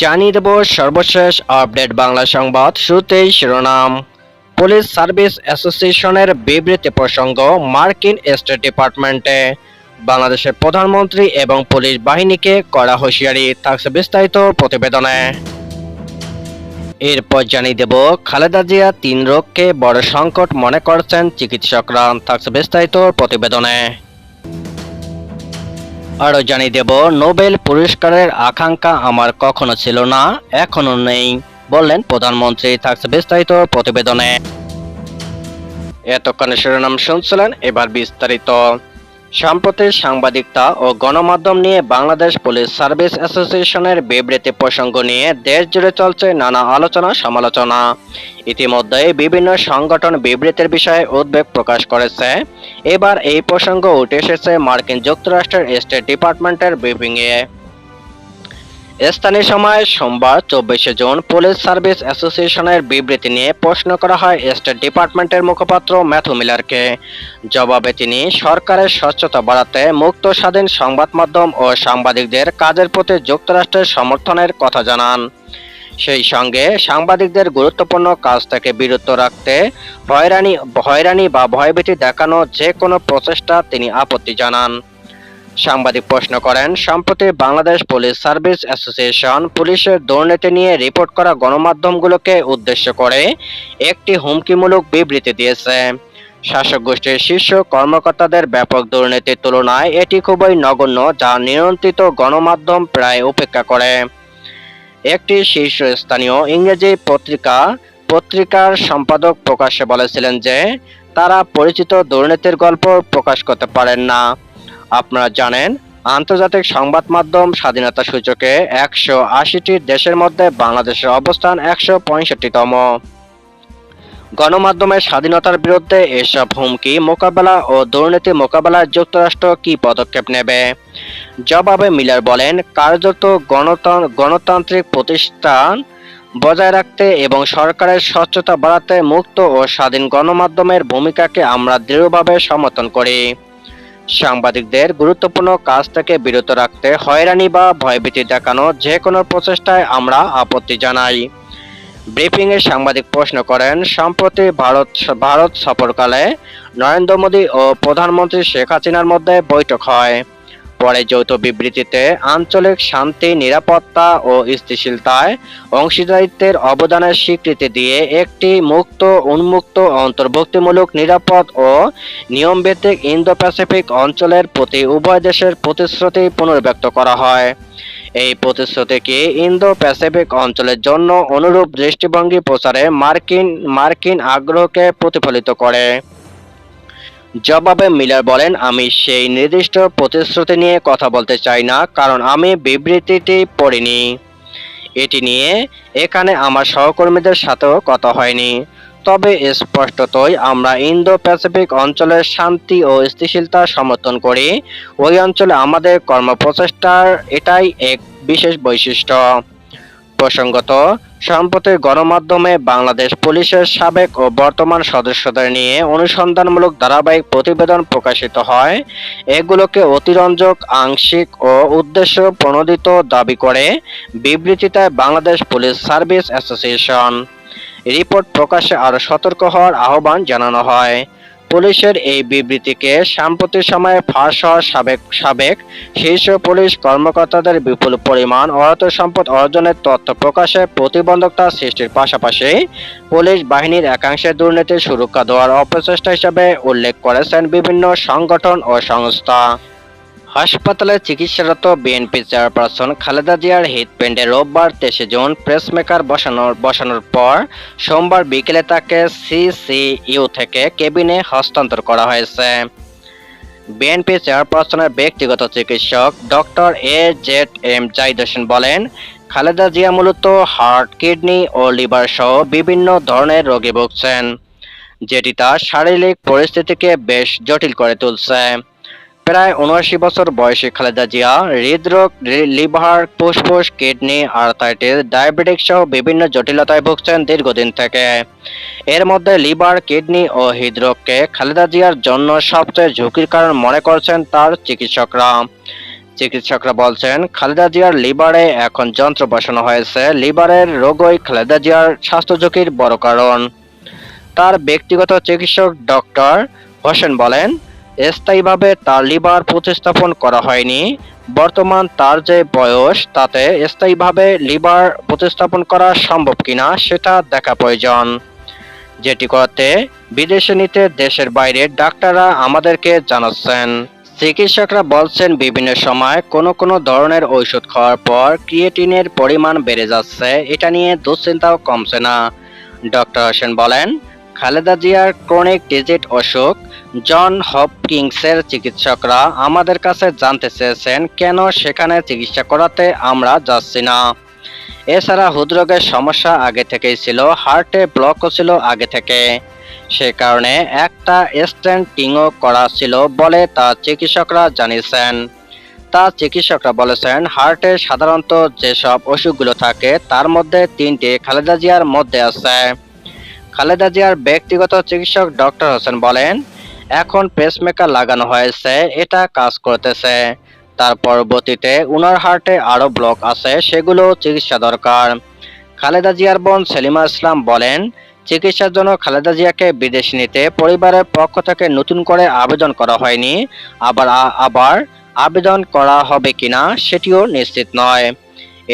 জানিয়ে দেব সর্বশেষ আপডেট বাংলা সংবাদ শুরুতেই শিরোনাম। পুলিশ সার্ভিস অ্যাসোসিয়েশনের বিবৃতি প্রসঙ্গ মার্কিন স্টেট ডিপার্টমেন্টে। বাংলাদেশের প্রধানমন্ত্রী এবং পুলিশ বাহিনীকে কড়া হুঁশিয়ারি থাকছে বিস্তারিত প্রতিবেদনে। এরপর জানিয়ে দেব, খালেদা জিয়া তিন রোগকে বড় সংকট মনে করছেন চিকিৎসকরা। থাকছে বিস্তারিত প্রতিবেদনে। আরও জানিয়ে দেব, নোবেল পুরস্কারের আকাঙ্ক্ষা আমার কখনো ছিল না, এখনও নেই, বললেন প্রধানমন্ত্রী। থাকছে বিস্তারিত প্রতিবেদনে। এতক্ষণে শিরোনাম শুনছিলেন, এবার বিস্তারিত। সম্প্রতি সাংবাদিকতা ও গণমাধ্যম নিয়ে বাংলাদেশ পুলিশ সার্ভিস অ্যাসোসিয়েশনের বিবৃতি প্রসঙ্গ নিয়ে দেশ জুড়ে চলছে নানা আলোচনা সমালোচনা। ইতিমধ্যে বিভিন্ন সংগঠন বিবৃতির বিষয়ে উদ্বেগ প্রকাশ করেছে। এবার এই প্রসঙ্গ উঠে এসেছে মার্কিন যুক্তরাষ্ট্রের স্টেট ডিপার্টমেন্টের ব্রিফিংয়ে স্থানীয় সময় সোমবার চব্বিশে জুন পুলিশ সার্ভিস অ্যাসোসিয়েশনের বিবৃতি নিয়ে প্রশ্ন করা হয় স্টেট ডিপার্টমেন্টের মুখপাত্র ম্যাথু মিলারকে। জবাবে তিনি, সরকারের স্বচ্ছতা বাড়াতে মুক্ত স্বাধীন সংবাদ মাধ্যম ও সাংবাদিকদের কাজের প্রতি যুক্তরাষ্ট্রের সমর্থনের কথা জানান। সেই সঙ্গে সাংবাদিকদের গুরুত্বপূর্ণ কাজ থেকে বিরত রাখতে হয়রানি হয়রানি বা ভয়ভীতি দেখানো যে কোনো প্রচেষ্টা তিনি আপত্তি জানান। সাংবাদিক প্রশ্ন করেন, সম্প্রতি বাংলাদেশ পুলিশ সার্ভিস অ্যাসোসিয়েশন পুলিশের দুর্নীতি নিয়ে রিপোর্ট করা গণমাধ্যমগুলোকে উদ্দেশ্য করে একটি হুমকিমূলক বিবৃতি দিয়েছে। শাসক গোষ্ঠীর শীর্ষ কর্মকর্তাদের ব্যাপক দুর্নীতির তুলনায় এটি খুবই নগণ্য, যা নিয়ন্ত্রিত গণমাধ্যম প্রায় উপেক্ষা করে। একটি শীর্ষস্থানীয় ইংরেজি পত্রিকা, পত্রিকার সম্পাদক প্রকাশ্যে বলেছিলেন যে, তারা পরিচিত দুর্নীতির গল্প প্রকাশ করতে পারেন না। আপনারা জানেন, আন্তর্জাতিক সংবাদ মাধ্যম স্বাধীনতা সূচকে একশো আশিটি দেশের মধ্যে বাংলাদেশের অবস্থান একশো পঁয়ষট্টিতম। গণমাধ্যমের স্বাধীনতার বিরুদ্ধে এসব হুমকি, মোকাবেলা ও দুর্নীতি মোকাবেলায় যুক্তরাষ্ট্র কি পদক্ষেপ নেবে? জবাবে মিলার বলেন, কার্যত গণতন্ত্র গণতান্ত্রিক প্রতিষ্ঠান বজায় রাখতে এবং সরকারের স্বচ্ছতা বাড়াতে মুক্ত ও স্বাধীন গণমাধ্যমের ভূমিকাকে আমরা দৃঢ়ভাবে সমর্থন করি। সাংবাদিকদের গুরুত্বপূর্ণ কাজ থেকে বিরত রাখতে হয়রানি বা ভয়ভীতি দেখানো যে কোনো প্রচেষ্টায় আমরা আপত্তি জানাই। ব্রিফিংয়ে সাংবাদিক প্রশ্ন করেন, সম্প্রতি ভারত ভারত সফরকালে নরেন্দ্র মোদী ও প্রধানমন্ত্রী শেখ হাসিনার মধ্যে বৈঠক হয়। পরে যৌথ বিবৃতিতে আঞ্চলিক শান্তি, নিরাপত্তা ও স্থিতিশীলতায় অংশীদারিত্বের অবদানের স্বীকৃতি দিয়ে একটি মুক্ত, উন্মুক্ত, অন্তর্ভুক্তিমূলক, নিরাপদ ও নিয়মভিত্তিক ইন্দো প্যাসিফিক অঞ্চলের প্রতি উভয় দেশের প্রতিশ্রুতি পুনর্ব্যক্ত করা হয়। এই প্রতিশ্রুতিকে ইন্দো প্যাসিফিক অঞ্চলের জন্য অনুরূপ দৃষ্টিভঙ্গি প্রচারে মার্কিন মার্কিন আগ্রহকে প্রতিফলিত করে। জবাবে মিলার বলেন, আমি সেই নির্দিষ্ট প্রতিশ্রুতি নিয়ে কথা বলতে চাই না, কারণ আমি বিবৃতিটি পড়িনি। এটি নিয়ে এখানে আমার সহকর্মীদের সাথেও কথা হয়নি। তবে স্পষ্টতই আমরা ইন্দো প্যাসিফিক অঞ্চলের শান্তি ও স্থিতিশীলতা সমর্থন করি। ওই অঞ্চলে আমাদের কর্মপ্রচেষ্টার এটাই এক বিশেষ বৈশিষ্ট্য। প্রসঙ্গত সম্প্রতি গণমাধ্যমে বাংলাদেশ পুলিশের সাবেক ও বর্তমান সদস্যদের নিয়ে অনুসন্ধানমূলক ধারাবাহিক প্রতিবেদন প্রকাশিত হয়। এগুলোকে অতিরঞ্জক, আংশিক ও উদ্দেশ্য প্রণোদিত দাবি করে বিবৃতিতে Bangladesh police service association. Report প্রকাশে আরও সতর্ক হওয়ার আহ্বান জানানো হয়। পুলিশের এই বিবৃতিকে সাম্প্রতিক সময়ে ফাঁস হওয়া সাবেক সাবেক শীর্ষ পুলিশ কর্মকর্তাদের বিপুল পরিমাণ অর্থ সম্পদ অর্জনের তথ্য প্রকাশে প্রতিবন্ধকতা সৃষ্টির পাশাপাশি পুলিশ বাহিনীর একাংশে দুর্নীতির সুরক্ষা দেওয়ার অপচেষ্টা হিসেবে উল্লেখ করেছেন বিভিন্ন সংগঠন ও সংস্থা। হাসপাতালে চিকিৎসারত বিএনপি চেয়ারপারসন খালেদা জিয়ার হৃদপিণ্ডে রোববার তেইশে জুন প্রেসমেকার বসানোর বসানোর পর সোমবার বিকেলে তাকে সিসিইউ থেকে কেবিনে হস্তান্তর করা হয়েছে। বিএনপি চেয়ারপারসনের ব্যক্তিগত চিকিৎসক doctor A Z M Zahid Hossain বলেন, খালেদা জিয়া মূলত হার্ট, কিডনি ও লিভার সহ বিভিন্ন ধরনের রোগে ভুগছেন, যেটি তার শারীরিক পরিস্থিতিকে বেশ জটিল করে তুলছে। প্রায় উনআশি বছর বয়সী খালেদা জিয়া হৃদরোগ, লিভার, ফুসফুস, কিডনি আর্থাইটিস ডায়াবেটিক সহ বিভিন্ন জটিলতায় ভুগছেন দীর্ঘদিন থেকে। এর মধ্যে লিভার, কিডনি ও হৃদরোগকে খালেদা জিয়ার জন্য সবচেয়ে ঝুঁকির কারণ মনে করছেন তার চিকিৎসকরা। চিকিৎসকরা বলছেন, খালেদা জিয়ার লিভারে এখন যন্ত্র বসানো হয়েছে। লিভারের রোগই খালেদা জিয়ার স্বাস্থ্য ঝুঁকির বড় কারণ। তার ব্যক্তিগত চিকিৎসক ডক্টর হোসেন বলেন স্থায়ীভাবে তার লিভার প্রতিস্থাপন করা হয়নি। বর্তমান তার যে বয়স, তাতে স্থায়ীভাবে লিভার প্রতিস্থাপন করা সম্ভব কিনা সেটা দেখা প্রয়োজন। যেটি করতে বিদেশে নিতে দেশের বাইরে ডাক্তাররা আমাদেরকে জানাচ্ছেন। চিকিৎসকরা বলছেন, বিভিন্ন সময় কোনো কোনো ধরনের ঔষধ খাওয়ার পর ক্রিয়েটিনের পরিমাণ বেড়ে যাচ্ছে, এটা নিয়ে দুশ্চিন্তাও কমছে না। ডক্টর হোসেন বলেন খালেদা জিয়ার ক্রনিক ডিজিট অসুখ, জন হপকিংসের চিকিৎসকরা আমাদের কাছে জানতে চেয়েছেন কেন সেখানে চিকিৎসা করাতে আমরা যাচ্ছি না। এছাড়া হৃদরোগের সমস্যা আগে থেকেই ছিল হার্টে ব্লকও ছিল আগে থেকে। সে কারণে একটা স্ট্যান্টিংও করা ছিল বলে তা চিকিৎসকরা জানিয়েছেন। তা চিকিৎসকরা বলেছেন হার্টে সাধারণত যেসব অসুখগুলো থাকে তার মধ্যে তিনটি খালেদা জিয়ার মধ্যে আছে। খালেদা জিয়ার ব্যক্তিগত চিকিৎসক ডক্টর হোসেন বলেন, এখন পেসমেকার লাগানো হয়েছে, এটা কাজ করতেছে। তার পরবর্তীতে উনার হার্টে আরও ব্লক আছে, সেগুলো চিকিৎসা দরকার। খালেদা জিয়ার বোন সেলিমা ইসলাম বলেন, চিকিৎসার জন্য খালেদা জিয়াকে বিদেশ নিতে পরিবারের পক্ষ থেকে নতুন করে আবেদন করা হয়নি, আবার আবার আবেদন করা হবে কিনা সেটিও নিশ্চিত নয়।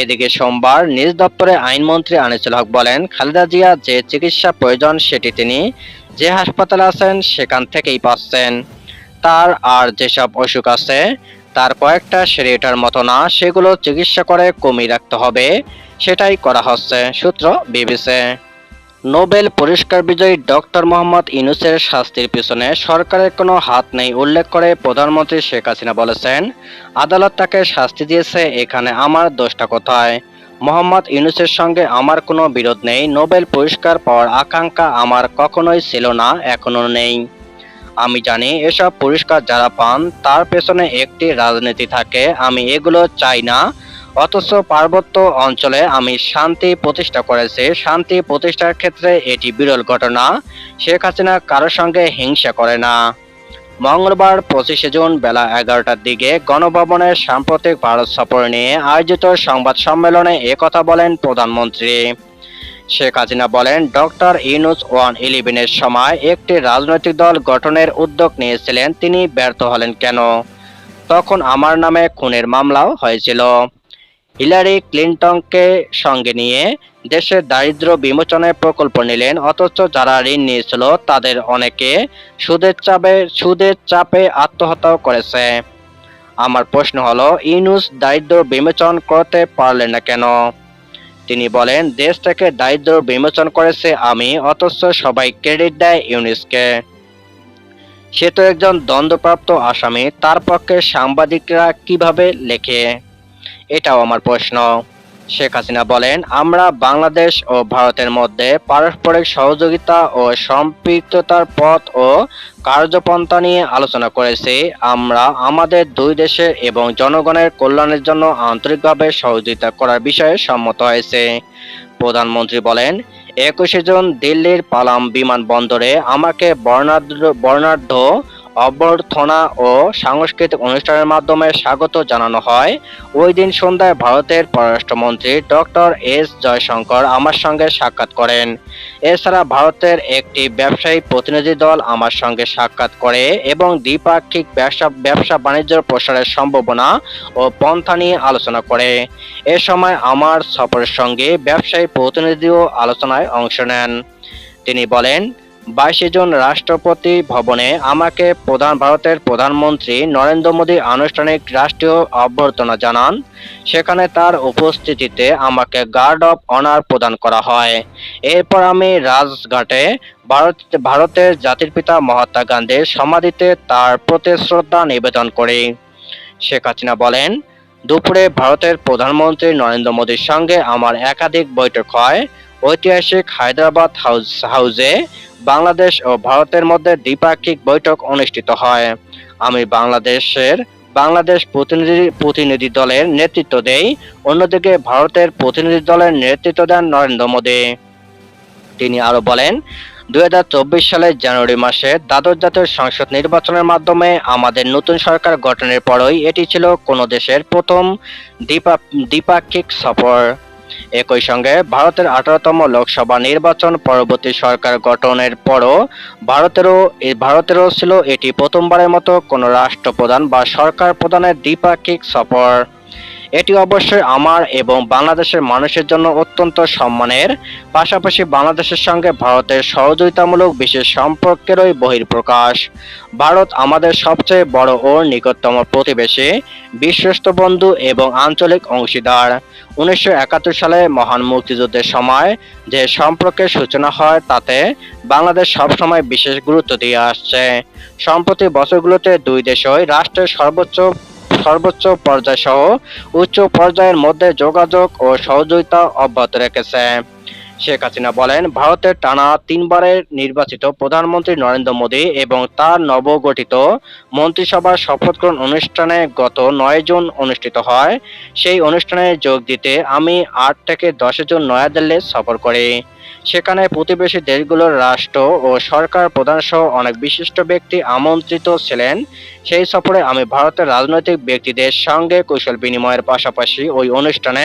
এদিকে সোমবার নিজ দপ্তরে আইনমন্ত্রী আনিসুল হক বলেন, খালেদা জিয়া যে চিকিৎসা প্রয়োজন সেটি তিনি যে হাসপাতালে আছেন সেখান থেকেই পাচ্ছেন। তার আর যেসব অসুখ আছে, তার কয়েকটা সেরে ওঠার মতো না, সেগুলো চিকিৎসা করে কমিয়ে রাখতে হবে, সেটাই করা হচ্ছে, সূত্র বিবিসি। নোবেল পুরস্কার বিজয়ী ডক্টর মোহাম্মদ ইউনুসের শাস্তির পিছনে সরকারের কোনো হাত নেই উল্লেখ করে প্রধানমন্ত্রী শেখ হাসিনা বলেছেন, আদালত তাকে শাস্তি দিয়েছে, এখানে আমার দোষটা কোথায়? মোহাম্মদ ইউনুসের সঙ্গে আমার কোনো বিরোধ নেই, নোবেল পুরস্কার পাওয়ার আকাঙ্ক্ষা আমার কখনোই ছিল না এখনও নেই। আমি জানি এসব পুরস্কার যারা পান, তার পেছনে একটি রাজনীতি থাকে, আমি এগুলো চাই না অথচ পার্বত্য অঞ্চলে আমি শান্তি প্রতিষ্ঠা করেছি। শান্তি প্রতিষ্ঠার ক্ষেত্রে এটি বিরল ঘটনা। শেখ হাসিনা কারোর সঙ্গে হিংসা করে না। মঙ্গলবার পঁচিশে জুন বেলা এগারোটার দিকে গণভবনের সাম্প্রতিক ভারত সফর নিয়ে আয়োজিত সংবাদ সম্মেলনে একথা বলেন প্রধানমন্ত্রী। শেখ হাসিনা বলেন, ডক্টর ইউনুস ওয়ান ইলেভেনের সময় একটি রাজনৈতিক দল গঠনের উদ্যোগ নিয়েছিলেন, তিনি ব্যর্থ হলেন কেন? তখন আমার নামে খুনের মামলাও হয়েছিল। হিলারি ক্লিন্টনকে সঙ্গে নিয়ে দেশের দারিদ্র্য বিমোচনের প্রকল্প নিলেন, অথচ যারা ঋণ নিয়েছিল তাদের অনেকে সুদের চাপে সুদের চাপে আত্মহত্যাও করেছে। আমার প্রশ্ন হলো, ইউনুস দারিদ্র বিমোচন করতে পারলেন না কেন? তিনি বলেন, দেশ থেকে দারিদ্র বিমোচন করেছে আমি, অথচ সবাই ক্রেডিট দেয় ইউনুসকে। সে তো একজন দ্বন্দ্বপ্রাপ্ত আসামি, তার পক্ষে সাংবাদিকরা কীভাবে লেখে? এটাও আমার প্রশ্ন। শেখ হাসিনা বলেন, আমরা বাংলাদেশ ও ভারতের মধ্যে পারস্পরিক সহযোগিতা ও সম্পৃক্ততার পথ ও কার্যপন্থা নিয়ে আলোচনা করেছি। আমরা আমাদের দুই দেশের এবং জনগণের কল্যাণের জন্য আন্তরিকভাবে সহযোগিতা করার বিষয়ে সম্মত হয়েছে। প্রধানমন্ত্রী বলেন, একুশে জুন দিল্লির পালাম বিমানবন্দরে আমাকে বর্ণাঢ্য বর্ণাঢ্য অভ্যর্থনা ও সাংস্কৃতিক অনুষ্ঠানের মাধ্যমে স্বাগত জানানো হয়। ওই দিন সন্ধ্যায় ভারতের পররাষ্ট্রমন্ত্রী ডক্টর এস জয়শঙ্কর আমার সঙ্গে সাক্ষাৎ করেন। এছাড়া ভারতের একটি ব্যবসায়ী প্রতিনিধি দল আমার সঙ্গে সাক্ষাৎ করে এবং দ্বিপাক্ষিক ব্যবসা ব্যবসা বাণিজ্য প্রসারের সম্ভাবনা ও পন্থা নিয়ে আলোচনা করে। এ সময় আমার সফরের সঙ্গে ব্যবসায়ী প্রতিনিধিও আলোচনায় অংশ নেন। তিনি বলেন বাইশে জুন রাষ্ট্রপতি ভবনে আমাকে প্রধান, ভারতের প্রধানমন্ত্রী নরেন্দ্র মোদী আনুষ্ঠানিক রাষ্ট্রীয় অভ্যর্থনা জানান। সেখানে তার উপস্থিতিতে আমাকে গার্ড অফ অনার প্রদান করা হয়। এরপর আমি রাজঘাটে ভারত, ভারতের জাতির পিতা মহাত্মা গান্ধীর সমাধিতে তার প্রতি শ্রদ্ধা নিবেদন করি। শেখ হাসিনা বলেন, দুপুরে ভারতের প্রধানমন্ত্রী নরেন্দ্র মোদীর সঙ্গে আমার একাধিক বৈঠক হয়। ঐতিহাসিক হায়দ্রাবাদ হাউস, হাউসে বাংলাদেশ ও ভারতের মধ্যে দ্বিপাক্ষিক বৈঠক অনুষ্ঠিত হয়। আমি বাংলাদেশের বাংলাদেশ প্রতিনিধি প্রতিনিধি দলের নেতৃত্ব দেই, অন্যদিকে ভারতের প্রতিনিধি দলের নেতৃত্ব দেন নরেন্দ্র মোদী। তিনি আরও বলেন দু হাজার চব্বিশ সালের জানুয়ারি মাসে দ্বাদশ জাতীয় সংসদ নির্বাচনের মাধ্যমে আমাদের নতুন সরকার গঠনের পরই এটি ছিল কোনো দেশের প্রথম দ্বিপা- দ্বিপাক্ষিক সফর। একই সঙ্গে ভারতের আঠারোতম লোকসভা নির্বাচন পরবর্তী সরকার গঠনের পরও ভারতেরও ভারতেরও ছিল এটি প্রথমবারের মতো কোনো রাষ্ট্রপ্রধান বা সরকার প্রধানের দ্বিপাক্ষিক সফর। এটি অবশ্যই আমার এবং বাংলাদেশের মানুষের জন্য অত্যন্ত সম্মানের। পাশাপাশি বাংলাদেশের সঙ্গে ভারতের সহযোগিতামূলক বিশেষ সম্পর্কেরই বহির্প্রকাশ ভারত আমাদের সবচেয়ে বড় ও নিকটতম প্রতিবেশী, বিশ্বস্ত বন্ধু এবং আঞ্চলিক অংশীদার। উনিশশো একাত্তর সালে মহান মুক্তিযুদ্ধের সময় যে সম্পর্কের সূচনা হয়, তাতে বাংলাদেশ সবসময় বিশেষ গুরুত্ব দিয়ে আসছে। সম্প্রতি বছরগুলোতে দুই দেশই রাষ্ট্রের সর্বোচ্চ সর্বোচ্চ পর্যায় সহ উচ্চ পর্যায়ের মধ্যে যোগাযোগ ও সহযোগিতা অব্যাহত রেখেছে। শেখ হাসিনা বলেন, ভারতের টানা তিনবারের নির্বাচিত প্রধানমন্ত্রী নরেন্দ্র মোদী এবং তার নবগঠিত মন্ত্রিসভার শপথ গ্রহণ অনুষ্ঠানে গত নয় জুন অনুষ্ঠিত হয়। সেই অনুষ্ঠানে যোগ দিতে আমি আট থেকে দশ জুন নয়াদিল্লি সফর করি। সেখানে প্রতিবেশী দেশগুলোর রাষ্ট্র ও সরকার প্রধান সহ অনেক বিশিষ্ট ব্যক্তি আমন্ত্রিত ছিলেন। সেই সফরে আমি ভারতের রাজনৈতিক ব্যক্তিদের সঙ্গে কৌশল বিনিময়ের পাশাপাশি ওই অনুষ্ঠানে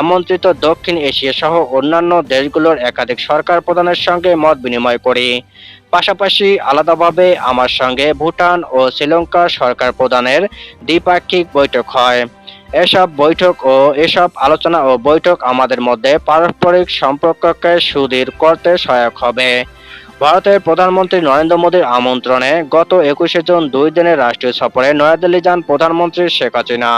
আমন্ত্রিত দক্ষিণ এশিয়া সহ অন্যান্য দেশগুলোর একাধিক সরকার প্রধানের সঙ্গে মত বিনিময় করি। পাশাপাশি আলাদাভাবে আমার সঙ্গে ভুটান ও শ্রীলঙ্কার সরকার প্রধানের দ্বিপাক্ষিক বৈঠক হয়। এসব বৈঠক ও এসব আলোচনা ও বৈঠক আমাদের মধ্যে পারস্পরিক সম্পর্ককে সুদৃঢ় করতে সহায়ক হবে। ভারতের প্রধানমন্ত্রী নরেন্দ্র মোদীর আমন্ত্রণে গত একুশে জুন দুই দিনের রাষ্ট্রীয় সফরে নয়াদিল্লি যান প্রধানমন্ত্রী শেখ হাসিনা।